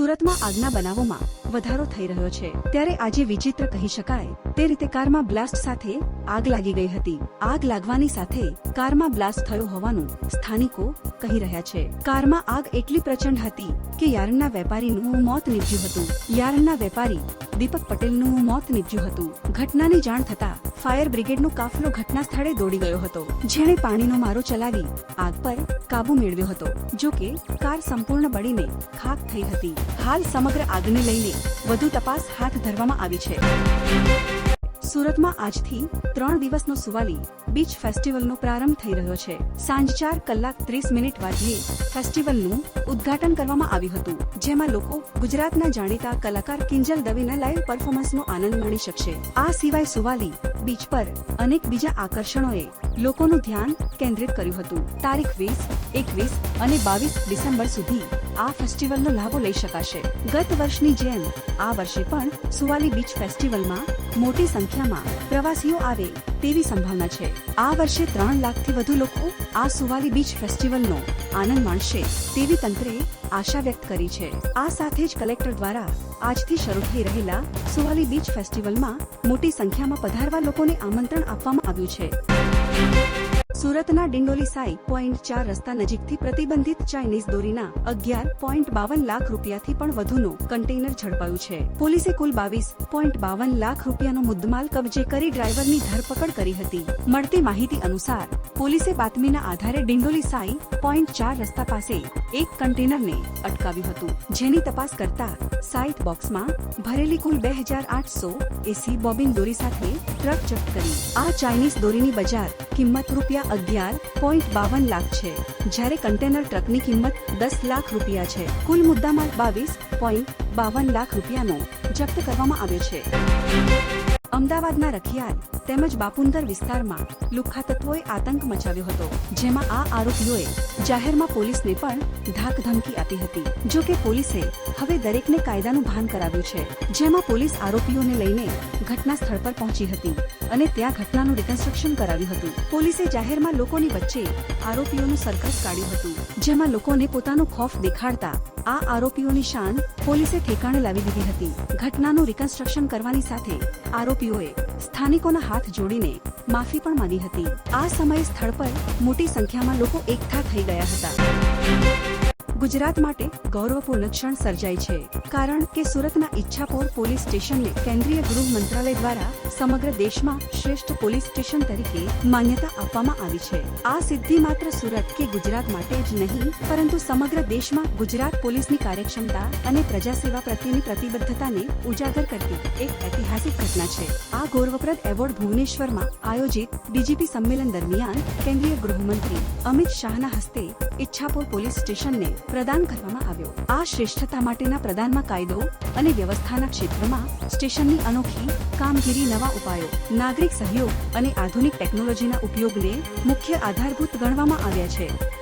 સુરતમાં આગના બનાવોમાં વધારો થઈ રહ્યો છે. ત્યારે આજે વિચિત્ર કહી શકાય તે રીતે કારમાં બ્લાસ્ટ સાથે આગ લાગી ગઈ હતી. આગ લાગવાની સાથે કારમાં બ્લાસ્ટ થયો હોવાનું સ્થાનિકો કહી રહ્યા છે. કારમાં આગ એટલી પ્રચંડ હતી કે યારણના વેપારીનું મોત નીપજ્યું હતું. યારણના વેપારી દીપક પટેલનું મોત નીપજ્યું હતું. ઘટનાની જાણ થતા ફાયર બ્રિગેડનો કાફલો ઘટના સ્થળે દોડી ગયો હતો. જેણે પાણીનો મારો ચલાવી આગ પર કાબુ મેળવ્યો હતો. જો કે કાર સંપૂર્ણ બળીને ખાક થઈ હતી. હાલ સમગ્ર આગને લઈને વધુ તપાસ હાથ ધરવામાં આવી છે. સુરતમાં આજથી ત્રણ દિવસનો સુવાલી બીચ ફેસ્ટિવલનો પ્રારંભ થઈ રહ્યો છે. સાંજ ચાર કલાક ત્રીસ મિનિટ વાગ્યે ફેસ્ટિવલનું ઉદ્ઘાટન કરવામાં આવ્યું હતું, જેમાં લોકો ગુજરાતના જાણીતા કલાકાર કિંજલ દવેના લાઈવ પરફોર્મન્સનો આનંદ માણી શકશે. આ સિવાય સુવાલી બીચ પર અનેક બીજા આકર્ષણોએ લોકોનું ધ્યાન કેન્દ્રિત કર્યું હતું. તારીખ વીસ, એકવીસ અને બાવીસ ડિસેમ્બર સુધી આ ફેસ્ટિવલનો લાભો લઈ શકાશે. ગત વર્ષની જેમ આ વર્ષે પણ સુવાલી બીચ ફેસ્ટિવલમાં મોટી સંખ્યામાં પ્રવાસીઓ આવે તેવી સંભાવના છે. આ વર્ષે ત્રણ લાખથી વધુ લોકો આ સુવાલી બીચ ફેસ્ટિવલનો આનંદ માણશે તેવી તંત્રે આશા વ્યક્ત કરી છે. આ સાથે જ કલેક્ટર દ્વારા આજથી શરૂ થઈ રહેલા સુવાલી બીચ ફેસ્ટિવલમાં મોટી સંખ્યામાં પધારવા લોકોને આમંત્રણ આપવામાં આવ્યું છે. સુરતના ડિંડોલી સાઈ પોઈન્ટ ચાર રસ્તા નજીકથી પ્રતિબંધિત ચાઇનીઝ દોરીના અગિયાર પોઈન્ટ બાવન લાખ રૂપિયાથી પણ વધુનો કન્ટેનર ઝડપાયું છે. પોલીસે કુલ બાવીસ પોઈન્ટ બાવન લાખ રૂપિયાનો મુદ્દમાલ કબજે કરી ડ્રાઈવરની ધરપકડ કરી હતી. મળતી માહિતી અનુસાર, પોલીસે બાતમીના આધારે ડિંડોલી સાઈ પોઈન્ટ ચાર રસ્તા પાસે એક કન્ટેનરને અટકાવ્યું હતું. જેની તપાસ કરતા સાઈટ બોક્સમાં ભરેલી કુલ બે હજાર આઠસો એસી બોબિન દોરી સાથે ટ્રક જપ્ત કરી. આ ચાઇનીઝ દોરીની બજાર કિંમત રૂપિયા અગિયાર પોઈન્ટ બાવન લાખ છે. જ્યારે કન્ટેનર ટ્રકની કિંમત દસ લાખ રૂપિયા છે. કુલ મુદ્દામાલ બાવીસ પોઈન્ટ બાવન લાખ રૂપિયાનો જપ્ત કરવામાં આવ્યો છે. અમદાવાદના રખિયાલ તેમજ બાપુંદર વિસ્તારમાં લુખ્ખા આતંક મચાવ્યો હતો, જેમાં આ આરોપીઓએ જાહેરમાં પોલીસને પણ ધાક ધમકી આપી હતી. જો કે પોલીસે હવે દરેકને કાયદાનું ભાન કરાવ્યું છે, જેમાં પોલીસ આરોપીઓને લઈને ઘટના સ્થળ પર પહોંચી હતી અને ત્યાં ઘટનાનું રિકન્સ્ટ્રક્શન કરાવ્યું હતું. પોલીસે જાહેરમાં લોકોની વચ્ચે આરોપીઓનું સરઘસ કાઢ્યું હતું, જેમાં લોકોને પોતાનો ખોફ દેખાડતા આ આરોપીઓની શાન પોલીસે ઠેકાણે લાવી દીધી હતી. ઘટનાનું રિકન્સ્ટ્રક્શન કરવાની સાથે આરોપીઓએ સ્થાનિકોના હાથ જોડીને માફી પણ માંગી હતી. આ સમયે સ્થળ પર મોટી સંખ્યામાં લોકો એકઠા થઈ ગયા હતા. ગુજરાત માટે ગૌરવપૂર્ણ ક્ષણ સર્જાઈ છે. કારણ કે સુરતના ઈચ્છાપોર પોલીસ સ્ટેશનને કેન્દ્રીય ગૃહ મંત્રાલય દ્વારા સમગ્ર દેશમાં શ્રેષ્ઠ પોલીસ સ્ટેશન તરીકે માન્યતા આપવામાં આવી છે. આ સિદ્ધિ માત્ર સુરત કે ગુજરાત માટે જ નહીં, પરંતુ સમગ્ર દેશમાં ગુજરાત પોલીસની કાર્યક્ષમતા અને પ્રજાસેવા પ્રત્યેની પ્રતિબદ્ધતાને ઉજાગર કરતી એક ઐતિહાસિક ઘટના છે. આ ગૌરવપ્રદ એવોર્ડ ભુવનેશ્વરમાં આયોજિત ડીજીપી સંમેલન દરમિયાન કેન્દ્રીય ગૃહમંત્રી અમિત શાહના હસ્તે ઈચ્છાપોર પોલીસ સ્ટેશનને પ્રદાન કરવામાં આવ્યો. આ શ્રેષ્ઠતા માટેના પ્રદાનમાં કાયદો અને વ્યવસ્થાના ક્ષેત્રમાં સ્ટેશનની અનોખી કામગીરી નવા ઉપાયો, નાગરિક સહયોગ અને આધુનિક ટેકનોલોજીના ઉપયોગને મુખ્ય આધારભૂત ગણવામાં આવ્યા છે.